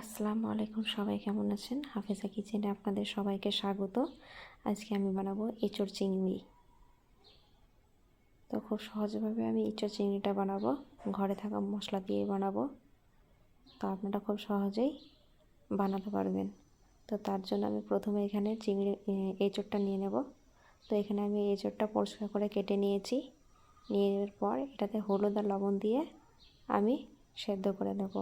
আসসালামু আলাইকুম, সবাই কেমন আছেন? হাফেজা কিচেনে আপনাদের সবাইকে স্বাগত। আজকে আমি বানাবো এঁচড় চিংড়ি। তো খুব সহজভাবে আমি এঁচড় চিংড়িটা বানাবো, ঘরে থাকা মশলা দিয়ে বানাবো। তো আপনারা খুব সহজেই বানাতে পারবেন। তো তার জন্য আমি প্রথমে এখানে চিংড়ি এঁচড়টা নিয়ে নেব। তো এখানে আমি এঁচড়টা পরিষ্কার করে কেটে নিয়েছি। নিয়ে পর এটাতে হলুদ আর লবণ দিয়ে আমি সেদ্ধ করে নেব।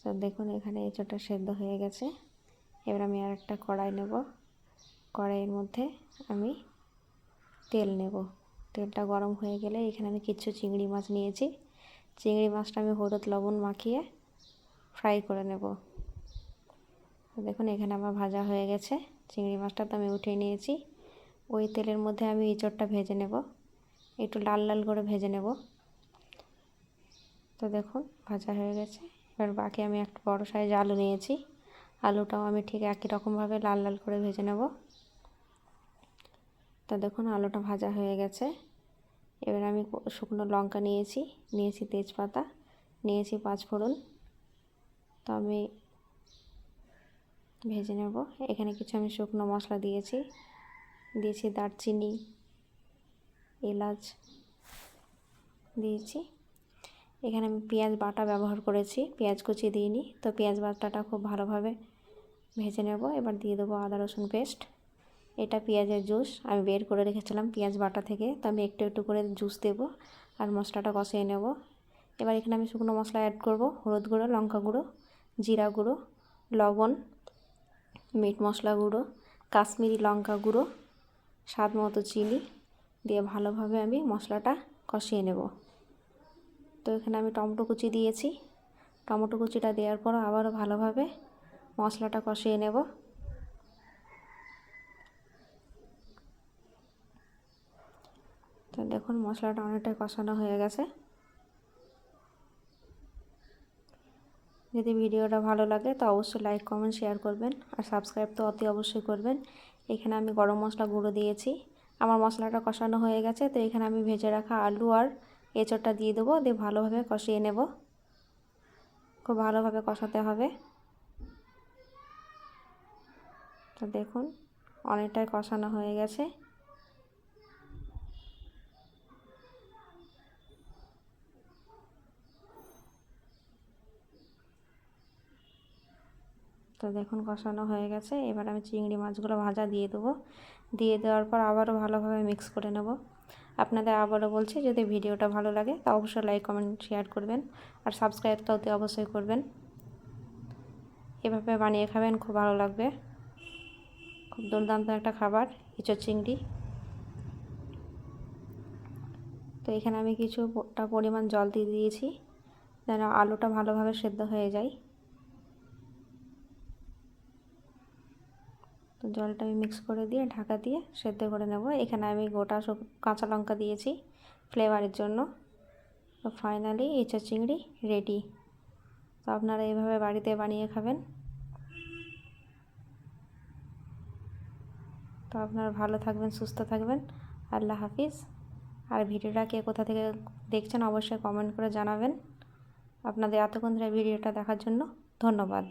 তো দেখুন, এখানে এঁচোড়টা সেদ্ধ হয়ে গেছে। এবার আমি আর একটা কড়াই নেব। কড়াইয়ের মধ্যে আমি তেল নেব। তেলটা গরম হয়ে গেলে এখানে আমি কিছু চিংড়ি মাছ নিয়েছি। চিংড়ি মাছটা আমি হলুদ লবণ মাখিয়ে ফ্রাই করে নেব। দেখুন, এখানে আমার ভাজা হয়ে গেছে। চিংড়ি মাছটা তো আমি উঠিয়ে নিয়েছি। ওই তেলের মধ্যে আমি এঁচোড়টা ভেজে নেব। একটু লাল লাল করে ভেজে নেব। তো দেখুন, ভাজা হয়ে গেছে। এবার বাকি আমি একটা বড় সাইজ আলু নিয়েছি। আলুটাও আমি ঠিক একই রকমভাবে লাল লাল করে ভেজে নেব। তো দেখুন, আলুটা ভাজা হয়ে গেছে। এবার আমি শুকনো লঙ্কা নিয়েছি নিয়েছি তেজপাতা, নিয়েছি পাঁচফোড়ন। তো আমি ভেজে নেব। এখানে কিছু আমি শুকনো মশলা দিয়েছি। দিয়েছি দারচিনি, এলাচ দিয়েছি। এখানে আমি পেঁয়াজ বাটা ব্যবহার করেছি। পেঁয়াজ কুচি দিইনি। তো পেঁয়াজ বাটাটা খুব ভালোভাবে ভেজে নেব। এবার দিয়ে দেবো আদা, রসুন পেস্ট। এটা পেঁয়াজের জুস। আমি বের করে রেখেছিলাম পেঁয়াজ বাটা থেকে। তো আমি একটু একটু করে জুস দেব আর মশলাটা কষিয়ে নেব। এবার এখানে আমি শুকনো মশলা অ্যাড করব। হলুদ গুঁড়ো, লঙ্কা গুঁড়ো, জিরা গুঁড়ো, লবণ, মিট মশলা গুঁড়ো, কাশ্মীরি লঙ্কা গুঁড়ো, স্বাদ মতো চিনি দিয়ে ভালোভাবে আমি মশলাটা কষিয়ে নেব। তো এখানে আমি টমেটো কুচি দিয়েছি। টমেটো কুচিটা দেওয়ার পর আবারও ভালোভাবে মশলাটা কষিয়ে নেব। তো দেখুন, মশলাটা অনেকটাই কষানো হয়ে গেছে। যদি ভিডিওটা ভালো লাগে তো অবশ্যই লাইক, কমেন্ট, শেয়ার করবেন। আর সাবস্ক্রাইব তো অতি অবশ্যই করবেন। এখানে আমি গরম মশলা গুঁড়ো দিয়েছি। আমার মশলাটা কষানো হয়ে গেছে। তো এখানে আমি ভেজে রাখা আলু আর এঁচড়টা দিয়ে দেবো, দিয়ে ভালোভাবে কষিয়ে নেব। খুব ভালোভাবে কষাতে হবে। তো দেখুন, অনেকটাই কষানো হয়ে গেছে। তো দেখুন, কষানো হয়ে গেছে। এবার আমি চিংড়ি মাছগুলো ভাজা দিয়ে দেবো। দিয়ে দেওয়ার পর আবারও ভালোভাবে মিক্স করে নেব। আপনাদের আবারও বলছি, যদি ভিডিওটা ভালো লাগে, তা অবশ্যই লাইক কমেন্ট শেয়ার করবেন। আর সাবস্ক্রাইবটাও তো অবশ্যই করবেন। এভাবে বানিয়ে খাবেন, খুব ভালো লাগবে। খুব দুর্দান্ত একটা খাবার ইঁচড় চিংড়ি। তো এখানে আমি কিছুটা পরিমাণ জল দিয়ে দিয়েছি, যেন আলুটা ভালোভাবে সেদ্ধ হয়ে যায়। তো জলটা আমি মিক্স করে দিয়ে, ঢাকা দিয়ে সেদ্ধ করে নেব। এখানে আমি গোটা কাঁচা লঙ্কা দিয়েছি ফ্লেভারের জন্য। তো ফাইনালি এঁচা চিংড়ি রেডি তো আপনারা এইভাবে বাড়িতে বানিয়ে খাবেন। তো আপনারা ভালো থাকবেন, সুস্থ থাকবেন। আল্লাহ হাফিজ। আর ভিডিওটা কে কোথা থেকে দেখছেন অবশ্যই কমেন্ট করে জানাবেন। আপনাদের এতক্ষণ ধরে ভিডিওটা দেখার জন্য ধন্যবাদ।